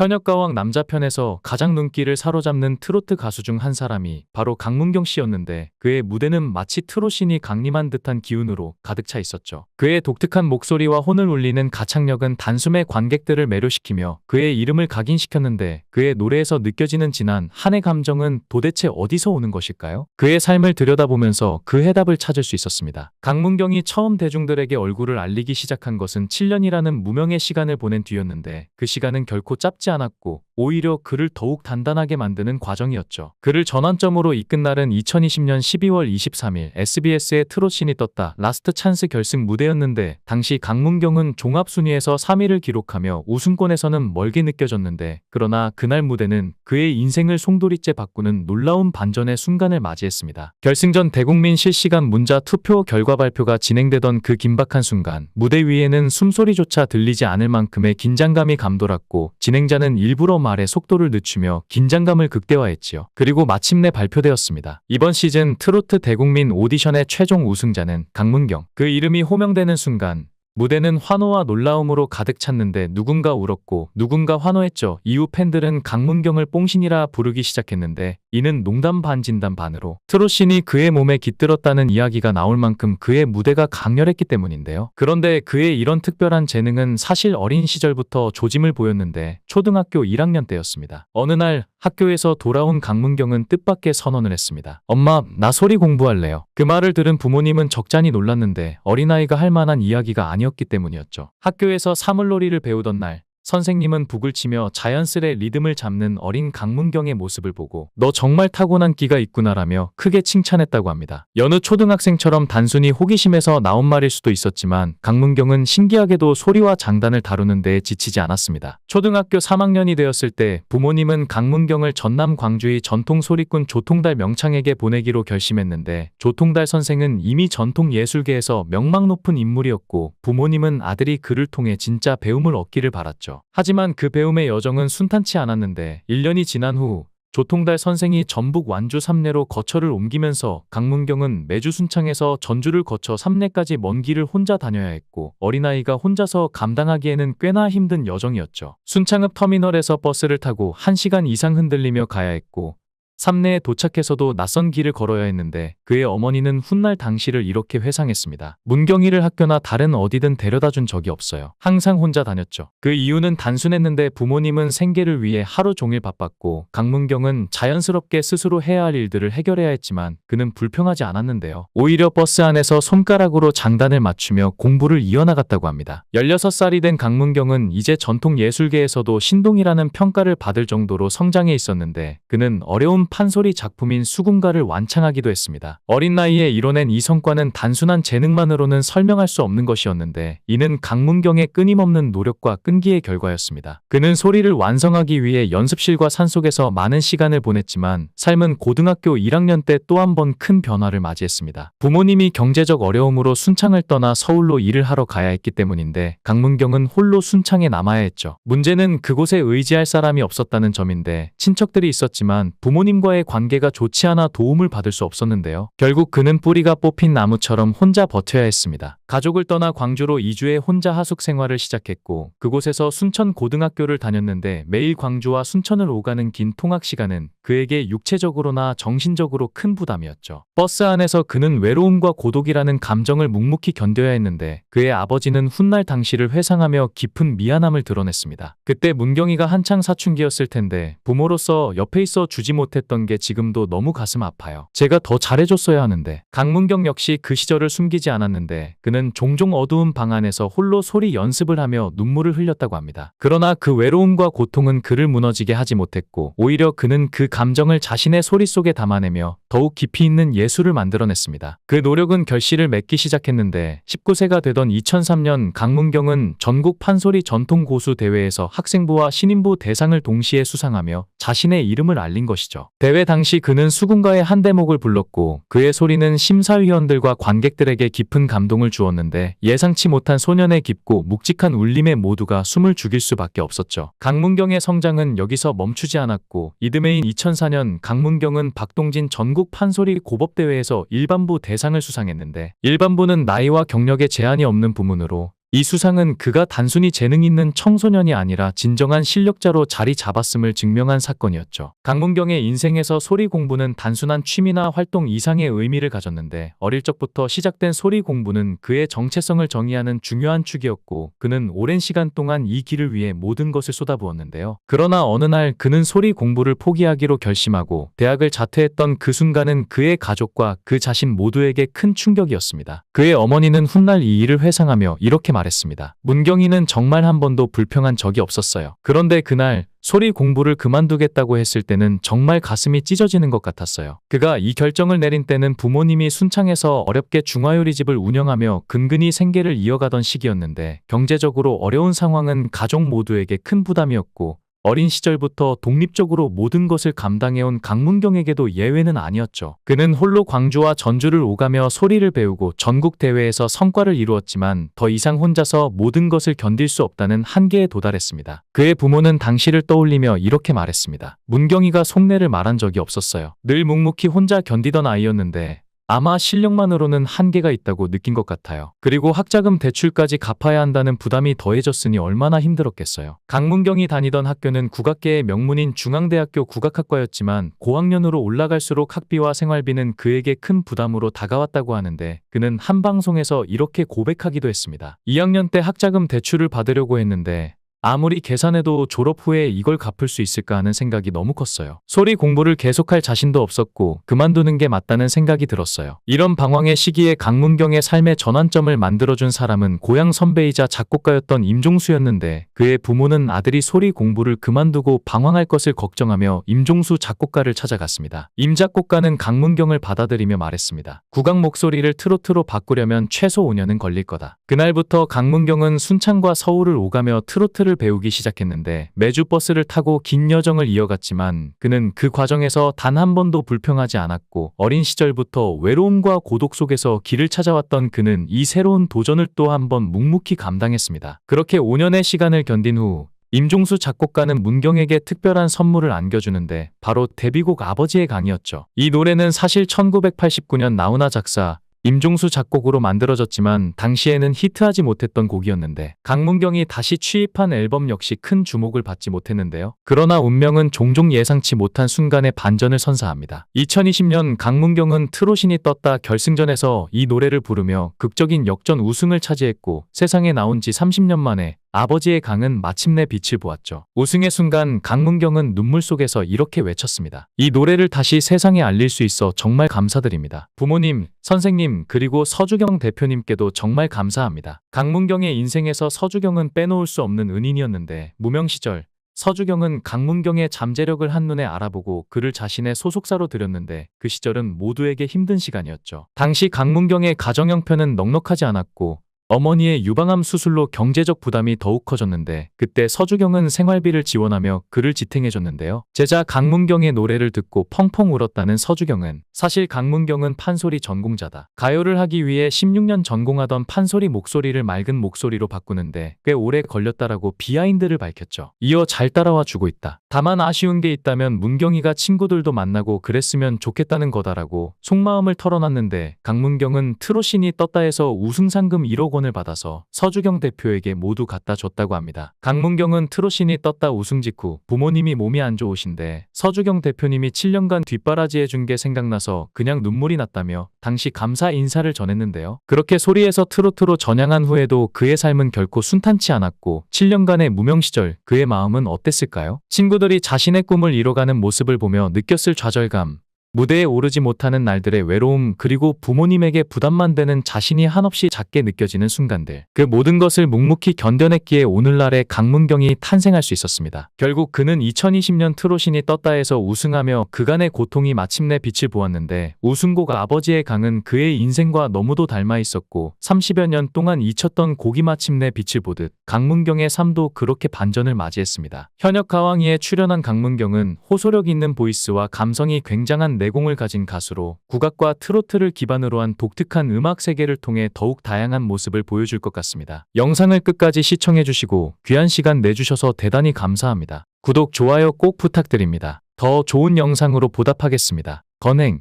현역가왕 남자편에서 가장 눈길을 사로잡는 트로트 가수 중 한 사람이 바로 강문경 씨였는데 그의 무대는 마치 트롯신이 강림한 듯한 기운으로 가득 차 있었죠. 그의 독특한 목소리와 혼을 울리는 가창력은 단숨에 관객들을 매료시키며 그의 이름을 각인시켰는데 그의 노래에서 느껴지는 진한 한의 감정은 도대체 어디서 오는 것일까요? 그의 삶을 들여다보면서 그 해답을 찾을 수 있었습니다. 강문경이 처음 대중들에게 얼굴을 알리기 시작한 것은 7년이라는 무명의 시간을 보낸 뒤였는데 그 시간은 결코 짧지 않았고 오히려 그를 더욱 단단하게 만드는 과정이었죠. 그를 전환점으로 이끈 날은 2020년 12월 23일 SBS의 트롯신이 떴다 라스트 찬스 결승 무대였는데 당시 강문경은 종합순위에서 3위를 기록하며 우승권에서는 멀게 느껴졌는데 그러나 그날 무대는 그의 인생을 송두리째 바꾸는 놀라운 반전의 순간을 맞이했습니다. 결승전 대국민 실시간 문자 투표 결과 발표가 진행되던 그 긴박한 순간 무대 위에는 숨소리조차 들리지 않을 만큼의 긴장감이 감돌았고 진행자는 일부러 말에 속도를 늦추며 긴장감을 극대화했지요. 그리고 마침내 발표되었습니다. 이번 시즌 트로트 대국민 오디션의 최종 우승자는 강문경. 그 이름이 호명되는 순간 무대는 환호와 놀라움으로 가득 찼는데 누군가 울었고 누군가 환호했죠. 이후 팬들은 강문경을 뽕신이라 부르기 시작했는데 이는 농담 반 진담 반으로 트롯신이 그의 몸에 깃들었다는 이야기가 나올 만큼 그의 무대가 강렬했기 때문인데요. 그런데 그의 이런 특별한 재능은 사실 어린 시절부터 조짐을 보였는데 초등학교 1학년 때였습니다. 어느 날 학교에서 돌아온 강문경은 뜻밖의 선언을 했습니다. 엄마, 나 소리 공부할래요. 그 말을 들은 부모님은 적잖이 놀랐는데 어린아이가 할 만한 이야기가 아니었기 때문이었죠. 학교에서 사물놀이를 배우던 날, 선생님은 북을 치며 자연스레 리듬을 잡는 어린 강문경의 모습을 보고 너 정말 타고난 끼가 있구나라며 크게 칭찬했다고 합니다. 여느 초등학생처럼 단순히 호기심에서 나온 말일 수도 있었지만 강문경은 신기하게도 소리와 장단을 다루는 데에 지치지 않았습니다. 초등학교 3학년이 되었을 때 부모님은 강문경을 전남 광주의 전통 소리꾼 조통달 명창에게 보내기로 결심했는데 조통달 선생은 이미 전통 예술계에서 명망 높은 인물이었고 부모님은 아들이 그를 통해 진짜 배움을 얻기를 바랐죠. 하지만 그 배움의 여정은 순탄치 않았는데 1년이 지난 후 조통달 선생이 전북 완주 삼내로 거처를 옮기면서 강문경은 매주 순창에서 전주를 거쳐 삼내까지 먼 길을 혼자 다녀야 했고 어린아이가 혼자서 감당하기에는 꽤나 힘든 여정이었죠. 순창읍 터미널에서 버스를 타고 1시간 이상 흔들리며 가야 했고 삼내에 도착해서도 낯선 길을 걸어야 했는데 그의 어머니는 훗날 당시를 이렇게 회상했습니다. 문경이를 학교나 다른 어디든 데려다 준 적이 없어요. 항상 혼자 다녔죠. 그 이유는 단순했는데 부모님은 생계를 위해 하루 종일 바빴고 강문경은 자연스럽게 스스로 해야 할 일들을 해결해야 했지만 그는 불평하지 않았는데요. 오히려 버스 안에서 손가락으로 장단을 맞추며 공부를 이어나갔다고 합니다. 16살이 된 강문경은 이제 전통 예술계에서도 신동이라는 평가를 받을 정도로 성장해 있었는데 그는 어려운 판소리 작품인 수군가를 완창하기도 했습니다. 어린 나이에 이뤄낸 이 성과는 단순한 재능만으로는 설명할 수 없는 것이었는데 이는 강문경의 끊임없는 노력과 끈기의 결과였습니다. 그는 소리를 완성하기 위해 연습실과 산속에서 많은 시간을 보냈지만 삶은 고등학교 1학년 때 또 한 번 큰 변화를 맞이했습니다. 부모님이 경제적 어려움으로 순창을 떠나 서울로 일을 하러 가야 했기 때문인데 강문경은 홀로 순창에 남아야 했죠. 문제는 그곳에 의지할 사람이 없었다는 점인데 친척들이 있었지만 부모님 부모님과의 관계가 좋지 않아 도움을 받을 수 없었는데요. 결국 그는 뿌리가 뽑힌 나무처럼 혼자 버텨야 했습니다. 가족을 떠나 광주로 이주해 혼자 하숙 생활을 시작했고 그곳에서 순천 고등학교를 다녔는데 매일 광주와 순천을 오가는 긴 통학 시간은 그에게 육체적으로나 정신적으로 큰 부담이었죠. 버스 안에서 그는 외로움과 고독이라는 감정을 묵묵히 견뎌야 했는데 그의 아버지는 훗날 당시를 회상하며 깊은 미안함을 드러냈습니다. 그때 문경이가 한창 사춘기였을 텐데 부모로서 옆에 있어 주지 못했던 게 지금도 너무 가슴 아파요. 제가 더 잘해줬어야 하는데 강문경 역시 그 시절을 숨기지 않았는데 그는 종종 어두운 방 안에서 홀로 소리 연습을 하며 눈물을 흘렸다고 합니다. 그러나 그 외로움과 고통은 그를 무너지게 하지 못했고 오히려 그는 그 감정을 자신의 소리 속에 담아내며 더욱 깊이 있는 예술을 만들어냈습니다. 그 노력은 결실을 맺기 시작했는데 19세가 되던 2003년 강문경은 전국 판소리 전통 고수 대회에서 학생부와 신인부 대상을 동시에 수상하며 자신의 이름을 알린 것이죠. 대회 당시 그는 수군가의 한 대목을 불렀고 그의 소리는 심사위원들과 관객들에게 깊은 감동을 주었는데 예상치 못한 소년의 깊고 묵직한 울림에 모두가 숨을 죽일 수밖에 없었죠. 강문경의 성장은 여기서 멈추지 않았고 이듬해인 2004년 강문경은 박동진 전국 판소리 고법대회에서 일반부 대상을 수상했는데 일반부는 나이와 경력에 제한이 없는 부문으로 이 수상은 그가 단순히 재능 있는 청소년이 아니라 진정한 실력자로 자리 잡았음을 증명한 사건이었죠. 강문경의 인생에서 소리 공부는 단순한 취미나 활동 이상의 의미를 가졌는데 어릴 적부터 시작된 소리 공부는 그의 정체성을 정의하는 중요한 축이었고 그는 오랜 시간 동안 이 길을 위해 모든 것을 쏟아부었는데요. 그러나 어느 날 그는 소리 공부를 포기하기로 결심하고 대학을 자퇴했던 그 순간은 그의 가족과 그 자신 모두에게 큰 충격이었습니다. 그의 어머니는 훗날 이 일을 회상하며 이렇게 말 했습니다. 문경이는 정말 한 번도 불평한 적이 없었어요. 그런데 그날 소리 공부를 그만두겠다고 했을 때는 정말 가슴이 찢어지는 것 같았어요. 그가 이 결정을 내린 때는 부모님이 순창에서 어렵게 중화요리집을 운영하며 근근히 생계를 이어가던 시기였는데 경제적으로 어려운 상황은 가족 모두에게 큰 부담이었고 어린 시절부터 독립적으로 모든 것을 감당해온 강문경에게도 예외는 아니었죠. 그는 홀로 광주와 전주를 오가며 소리를 배우고 전국 대회에서 성과를 이루었지만 더 이상 혼자서 모든 것을 견딜 수 없다는 한계에 도달했습니다. 그의 부모는 당시를 떠올리며 이렇게 말했습니다. 문경이가 속내를 말한 적이 없었어요. 늘 묵묵히 혼자 견디던 아이였는데 아마 실력만으로는 한계가 있다고 느낀 것 같아요. 그리고 학자금 대출까지 갚아야 한다는 부담이 더해졌으니 얼마나 힘들었겠어요. 강문경이 다니던 학교는 국악계의 명문인 중앙대학교 국악학과였지만 고학년으로 올라갈수록 학비와 생활비는 그에게 큰 부담으로 다가왔다고 하는데 그는 한 방송에서 이렇게 고백하기도 했습니다. 2학년 때 학자금 대출을 받으려고 했는데 아무리 계산해도 졸업 후에 이걸 갚을 수 있을까 하는 생각이 너무 컸어요. 소리 공부를 계속할 자신도 없었고 그만두는 게 맞다는 생각이 들었어요. 이런 방황의 시기에 강문경의 삶의 전환점을 만들어준 사람은 고향 선배이자 작곡가였던 임종수였는데 그의 부모는 아들이 소리 공부를 그만두고 방황할 것을 걱정하며 임종수 작곡가를 찾아갔습니다. 임 작곡가는 강문경을 받아들이며 말했습니다. 국악 목소리를 트로트로 바꾸려면 최소 5년은 걸릴 거다. 그날부터 강문경은 순창과 서울을 오가며 트로트를 배우기 시작했는데 매주 버스를 타고 긴 여정을 이어갔지만 그는 그 과정에서 단 한 번도 불평하지 않았고 어린 시절부터 외로움과 고독 속에서 길을 찾아왔던 그는 이 새로운 도전을 또 한 번 묵묵히 감당했습니다. 그렇게 5년의 시간을 견딘 후 임종수 작곡가는 문경에게 특별한 선물을 안겨주는데 바로 데뷔곡 아버지의 강이었죠. 이 노래는 사실 1989년 나훈아 작사, 임종수 작곡으로 만들어졌지만 당시에는 히트하지 못했던 곡이었는데 강문경이 다시 취입한 앨범 역시 큰 주목을 받지 못했는데요. 그러나 운명은 종종 예상치 못한 순간에 반전을 선사합니다. 2020년 강문경은 트로신이 떴다 결승전에서 이 노래를 부르며 극적인 역전 우승을 차지했고 세상에 나온 지 30년 만에 아버지의 강은 마침내 빛을 보았죠. 우승의 순간 강문경은 눈물 속에서 이렇게 외쳤습니다. 이 노래를 다시 세상에 알릴 수 있어 정말 감사드립니다. 부모님, 선생님, 그리고 서주경 대표님께도 정말 감사합니다. 강문경의 인생에서 서주경은 빼놓을 수 없는 은인이었는데 무명 시절 서주경은 강문경의 잠재력을 한눈에 알아보고 그를 자신의 소속사로 들였는데 그 시절은 모두에게 힘든 시간이었죠. 당시 강문경의 가정 형편은 넉넉하지 않았고 어머니의 유방암 수술로 경제적 부담이 더욱 커졌는데 그때 서주경은 생활비를 지원하며 그를 지탱해줬는데요. 제자 강문경의 노래를 듣고 펑펑 울었다는 서주경은 사실 강문경은 판소리 전공자다. 가요를 하기 위해 16년 전공하던 판소리 목소리를 맑은 목소리로 바꾸는데 꽤 오래 걸렸다라고 비하인드를 밝혔죠. 이어 잘 따라와 주고 있다. 다만 아쉬운 게 있다면 문경이가 친구들도 만나고 그랬으면 좋겠다는 거다라고 속마음을 털어놨는데 강문경은 트로신이 떴다에서 우승상금 1억 원을 받아서 서주경 대표에게 모두 갖다 줬다고 합니다. 강문경은 트로신이 떴다 우승 직후 부모님이 몸이 안 좋으신데 서주경 대표님이 7년간 뒷바라지 해준 게 생각나서 그냥 눈물이 났다며 당시 감사 인사를 전했는데요. 그렇게 소리에서 트로트로 전향한 후에도 그의 삶은 결코 순탄치 않았고 7년간의 무명 시절 그의 마음은 어땠을까요? 친구들이 자신의 꿈을 이뤄가는 모습을 보며 느꼈을 좌절감, 무대에 오르지 못하는 날들의 외로움 그리고 부모님에게 부담만 되는 자신이 한없이 작게 느껴지는 순간들 그 모든 것을 묵묵히 견뎌냈기에 오늘날의 강문경이 탄생할 수 있었습니다. 결국 그는 2020년 트로신이 떴다에서 우승하며 그간의 고통이 마침내 빛을 보았는데 우승곡 아버지의 강은 그의 인생과 너무도 닮아 있었고 30여 년 동안 잊혔던 곡이 마침내 빛을 보듯 강문경의 삶도 그렇게 반전을 맞이했습니다. 현역 가왕이에 출연한 강문경은 호소력 있는 보이스와 감성이 굉장한 내공을 가진 가수로 국악과 트로트를 기반으로 한 독특한 음악 세계를 통해 더욱 다양한 모습을 보여줄 것 같습니다. 영상을 끝까지 시청해주시고 귀한 시간 내주셔서 대단히 감사합니다. 구독, 좋아요 꼭 부탁드립니다. 더 좋은 영상으로 보답하겠습니다. 건행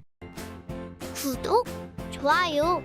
구독, 좋아요